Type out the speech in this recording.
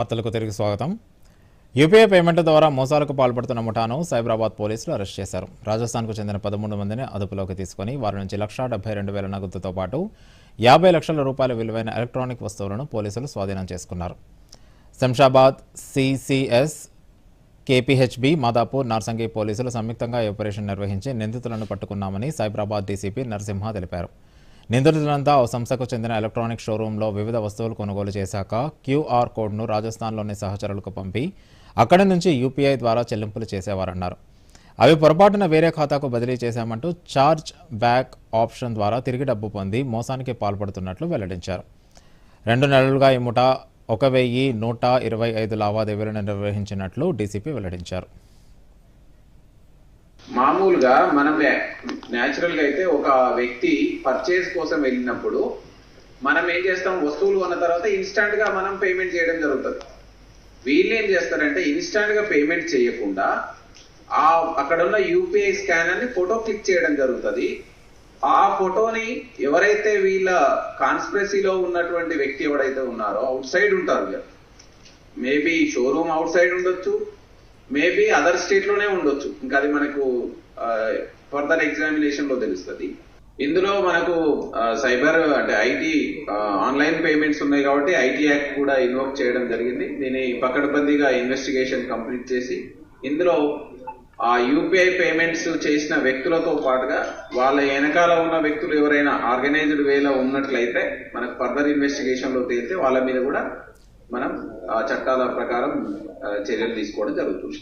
వార్తలకు తిరిగి స్వాగతం. యూపీఐ పేమెంట్ ద్వారా మోసాలకు పాల్పడుతున్న ముఠాను సైబరాబాద్ పోలీసులు అరెస్ట్ చేశారు. రాజస్థాన్కు చెందిన పదమూడు మందిని అదుపులోకి తీసుకుని వారి నుంచి లక్షా డెబ్బై రెండు వేల నగదుతో పాటు యాభై లక్షల రూపాయల విలువైన ఎలక్ట్రానిక్ వస్తువులను పోలీసులు స్వాధీనం చేసుకున్నారు. శంషాబాద్ సిసిఎస్ కేపీహెచ్బి మాదాపూర్ నార్సంగి పోలీసులు సంయుక్తంగా ఆపరేషన్ నిర్వహించి నిందితులను పట్టుకున్నామని సైబరాబాద్ డీసీపీ నరసింహ తెలిపారు. నిందితులంతా ఓ సంస్థకు చెందిన ఎలక్ట్రానిక్ షోరూంలో వివిధ వస్తువులు కొనుగోలు చేశాక క్యూఆర్ కోడ్ను రాజస్థాన్లోని సహచరులకు పంపి అక్కడి నుంచి యూపీఐ ద్వారా చెల్లింపులు చేసేవారన్నారు. అవి పొరపాటున వేరే ఖాతాకు బదిలీ చేశామంటూ చార్జ్ బ్యాక్ ఆప్షన్ ద్వారా తిరిగి డబ్బు పొంది మోసానికి పాల్పడుతున్నట్లు వెల్లడించారు. రెండు నెలలుగా ఈ ముఠా ఒక వెయ్యి నూట ఇరవై ఐదు లావాదేవీలను నిర్వహించినట్లు డీసీపీ వెల్లడించారు. మామూలుగా మనం న్యాచురల్గా అయితే ఒక వ్యక్తి పర్చేస్ కోసం వెళ్ళినప్పుడు మనం ఏం చేస్తాం? వస్తువులు కొన్న తర్వాత ఇన్స్టాంట్గా మనం పేమెంట్ చేయడం జరుగుతుంది. వీళ్ళు ఏం చేస్తారంటే ఇన్స్టాంట్గా పేమెంట్ చేయకుండా ఆ అక్కడ ఉన్న యూపీఐ స్కానర్ని ఫోటో క్లిక్ చేయడం జరుగుతుంది. ఆ ఫోటోని ఎవరైతే వీళ్ళ కాన్స్పిరసీలో ఉన్నటువంటి వ్యక్తి ఎవరైతే ఉన్నారో అవుట్ సైడ్ ఉంటారు మేబీ షోరూమ్ అవుట్ సైడ్ ఉండొచ్చు. మేబీ అదర్ స్టేట్లోనే ఉండొచ్చు. ఇంకా అది మనకు ఫర్దర్ ఎగ్జామినేషన్లో తెలుస్తుంది. ఇందులో మనకు సైబర్ అంటే ఐటీ ఆన్లైన్ పేమెంట్స్ ఉన్నాయి కాబట్టి ఐటీ యాక్ట్ కూడా ఇన్వోక్ చేయడం జరిగింది. దీన్ని పకడ్బందీగా ఇన్వెస్టిగేషన్ కంప్లీట్ చేసి ఇందులో ఆ యూపీఐ పేమెంట్స్ చేసిన వ్యక్తులతో పాటుగా వాళ్ళ వెనకాల ఉన్న వ్యక్తులు ఎవరైనా ఆర్గనైజ్డ్ వేలో ఉన్నట్లయితే మనకు ఫర్దర్ ఇన్వెస్టిగేషన్లో తేలితే వాళ్ళ మీద కూడా మనం ఆ చట్టాల ప్రకారం చర్యలు తీసుకోవడం జరుగుతుంది.